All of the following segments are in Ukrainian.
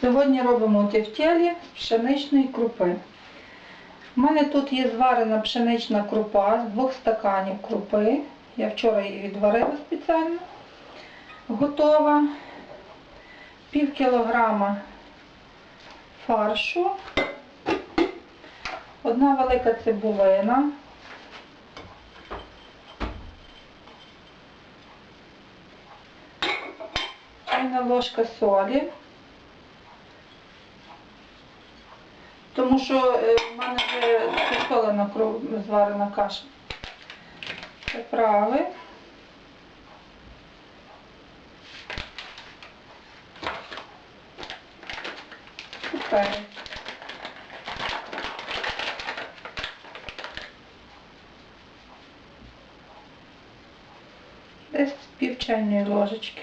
Сьогодні робимо тефтелі з пшеничної крупи. У мене тут є зварена пшенична крупа з двох стаканів крупи. Я вчора її відварила спеціально. Готова. Пів кілограма фаршу. Одна велика цибулина. Чайна ложка солі. Тому що е, в мене вже посолена кров- зварена каша. Приправи. І. Десь пів чайної ложечки.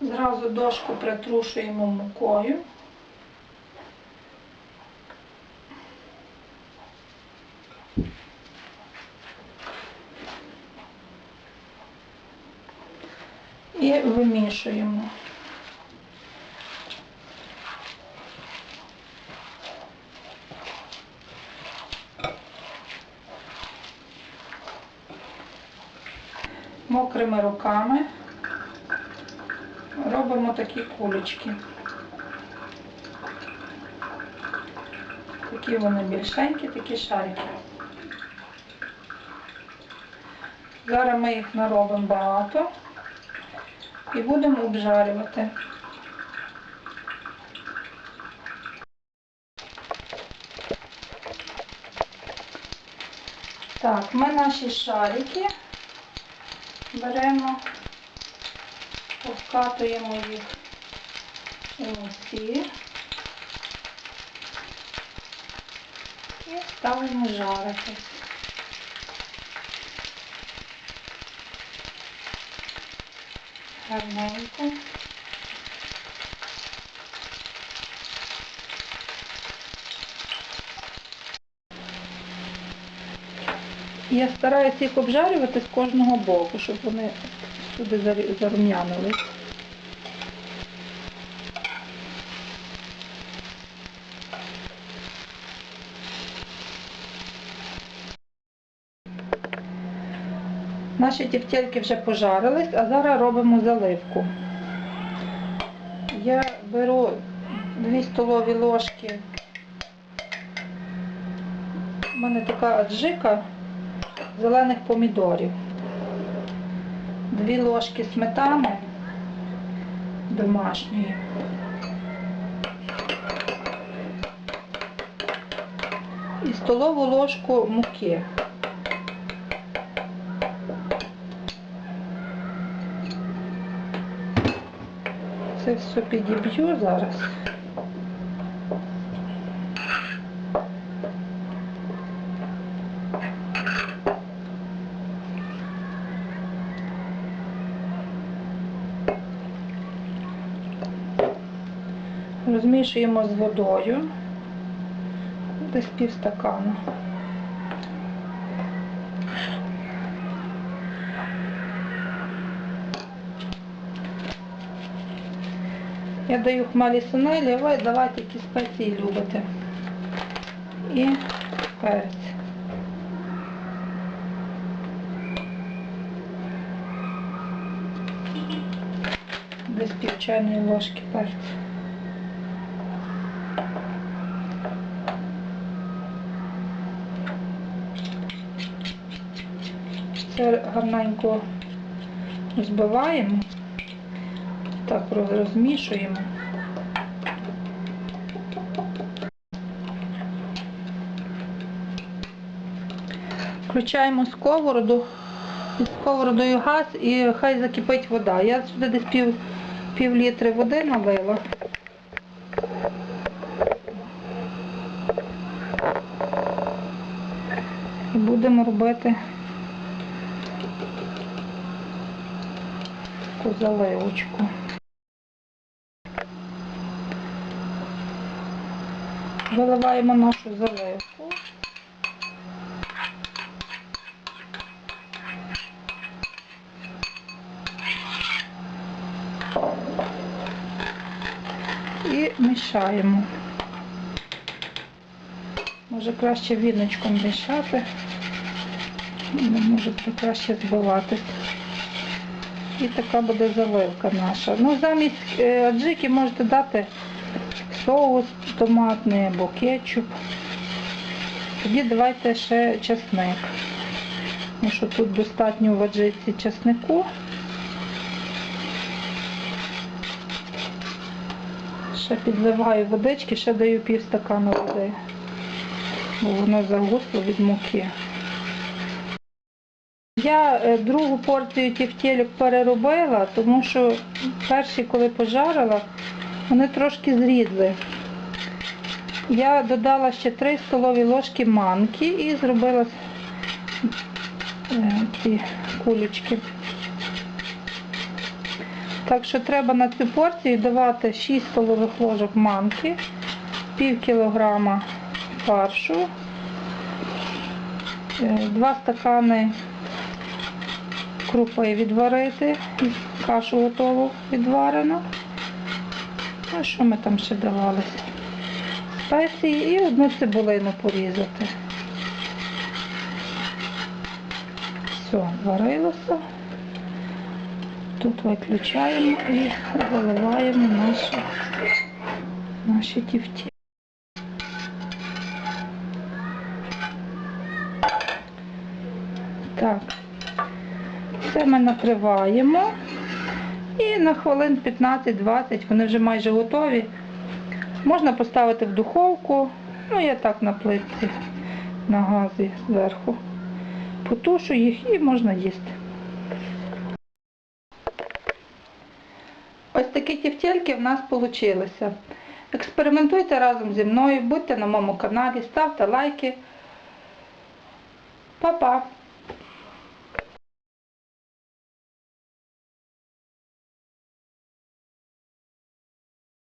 Зразу дошку притрушуємо мукою. І вимішуємо. Мокрими руками робимо такі кулечки. Такі вони більшенькі, такі шарики. Зараз ми їх наробимо багато і будемо обжарювати. Так, ми наші шарики беремо, розкатуємо їх у місці і ставимо жаритись. Гарненько. Я стараюся їх обжарювати з кожного боку, щоб вони зарі- зарум'янились. Наші тівтєльки вже пожарились, а зараз робимо заливку. Я беру 2 столові ложки. У мене така аджика зелених помідорів. Дві ложки сметани домашньої. І столову ложку муки. Це все підіб'ю зараз. Розмішуємо з водою. Десь пів стакану. Я даю хмелі сунелі, ви давайте які спеції любите. І перець. Десь пів чайної ложки перцю. Це гарненько збиваємо, так роз- розмішуємо. Включаємо сковороду, під сковородою газ і хай закипить вода. Я сюди десь пів, пів літри води налила. І будемо робити таку заливочку. Виливаємо нашу заливку. І мішаємо. Може краще віночком мішати. Не може краще збиватись. І така буде заливка наша. Ну, замість е, аджики можете дати соус томатний або кетчуп. Тоді давайте ще чесник. Тому що тут достатньо в аджиці чеснику. Ще підливаю водички, ще даю пів стакану води, бо воно загусло від муки. Я е, другу порцію тівтєлік переробила, тому що перші, коли пожарила, вони трошки зрідли. Я додала ще 3 столові ложки манки і зробила е, ці кулечки. Так що треба на цю порцію давати 6 столових ложок манки, пів кілограма фаршу, 2 стакани крупи відварити, кашу готову відварену. А що ми там ще давали? Спеції і одну цибулину порізати. Все, варилося. Тут виключаємо і заливаємо наші, наші тівті. Так, це ми накриваємо і на хвилин 15-20 вони вже майже готові. Можна поставити в духовку, ну я так на плитці на газі зверху. Потушу їх і можна їсти. Ось такі тівтєльки в нас вийшли. Експериментуйте разом зі мною, будьте на моєму каналі, ставте лайки. Па-па!